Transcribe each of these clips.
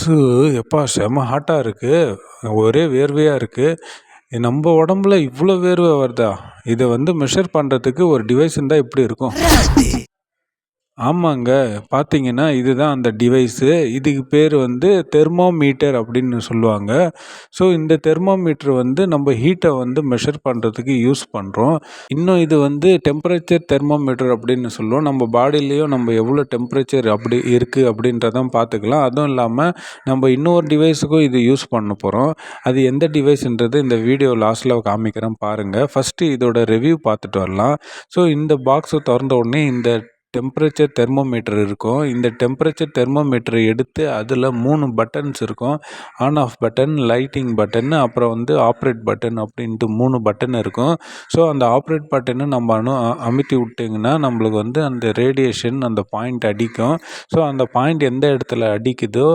Bus எப்பா செம ஹாட்டாக இருக்குது ஒரே வேர்வையாக இருக்குது நம்ம உடம்புல இவ்வளோ வேர்வை வருதா? இதை வந்து மெஷர் பண்ணுறதுக்கு ஒரு டிவைஸ் இருந்தால் எப்படி இருக்கும்? ஆமாங்க. பார்த்தீங்கன்னா இதுதான் அந்த டிவைஸு இதுக்கு பேர் வந்து தெர்மோமீட்டர் அப்படின்னு சொல்லுவாங்க. ஸோ இந்த தெர்மோமீட்டர் வந்து நம்ம ஹீட்டை வந்து மெஷர் பண்ணுறதுக்கு யூஸ் பண்ணுறோம் இன்னும் இது வந்து டெம்பரேச்சர் தெர்மோமீட்டர் அப்படின்னு சொல்லுவோம். நம்ம பாடியிலையும் நம்ம எவ்வளோ டெம்பரேச்சர் அப்படி இருக்குது அப்படின்றதான் பார்த்துக்கலாம் அதுவும் இல்லாமல் நம்ம இன்னொரு டிவைஸுக்கும் இது யூஸ் பண்ண போகிறோம் அது எந்த டிவைஸ்ன்றது இந்த வீடியோ லாஸ்ட்டில் காமிக்கிறேன் பாருங்கள் ஃபஸ்ட்டு இதோட ரிவ்யூ பார்த்துட்டு வரலாம். ஸோ இந்த பாக்ஸை திறந்த உடனே இந்த டெம்பரேச்சர் தெர்மோமீட்டர் இருக்கும். இந்த டெம்பரேச்சர் தெர்மோமீட்டரை எடுத்து அதில் மூணு பட்டன்ஸ் இருக்கும். On off button lighting button அப்புறம் வந்து ஆப்ரேட் பட்டன் அப்படின்ட்டு மூணு பட்டன் இருக்கும். ஸோ அந்த ஆப்ரேட் பட்டனை நம்ம அனு அமுத்தி விட்டிங்கன்னா நம்மளுக்கு வந்து அந்த ரேடியேஷன் அந்த பாயிண்ட் அடிக்கும். ஸோ அந்த பாயிண்ட் எந்த இடத்துல அடிக்குதோ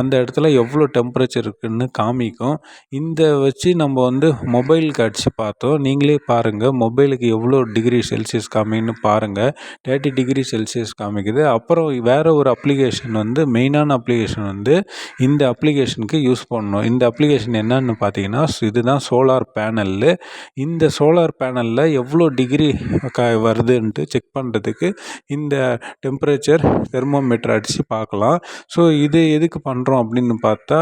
அந்த இடத்துல எவ்வளோ டெம்பரேச்சர் இருக்குதுன்னு காமிக்கும். இந்த வச்சு நம்ம வந்து மொபைலுக்கு அடித்து பார்த்தோம். நீங்களே பாருங்கள் மொபைலுக்கு எவ்வளோ டிகிரி செல்சியஸ் காமின்னு பாருங்கள் தேர்ட்டி டிகிரி டிகிரி செல்சியஸ் காமிக்குது. அப்புறம் வேறு ஒரு அப்ளிகேஷன் வந்து மெயினான அப்ளிகேஷன் வந்து இந்த அப்ளிகேஷனுக்கு யூஸ் பண்ணணும். இந்த அப்ளிகேஷன் என்னன்னு பார்த்தீங்கன்னா இதுதான் சோலார் பேனல்லு இந்த சோலார் பேனலில் எவ்வளோ டிகிரி க வருதுன்ட்டு செக் பண்ணுறதுக்கு இந்த டெம்பரேச்சர் தெர்மோமீட்டர் அடித்து பார்க்கலாம் ஸோ இது எதுக்கு பண்ணுறோம் அப்படின்னு பார்த்தா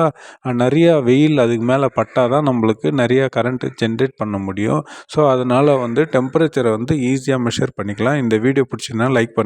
நிறையா வெயில் அதுக்கு மேலே பட்டால் தான் நம்மளுக்கு நிறையா கரண்ட்டு ஜென்ரேட் பண்ண முடியும். ஸோ அதனால் வந்து டெம்பரேச்சரை வந்து ஈஸியாக மெஷர் பண்ணிக்கலாம். இந்த வீடியோ பிடிச்சிருந்தா லைக் பண்ணி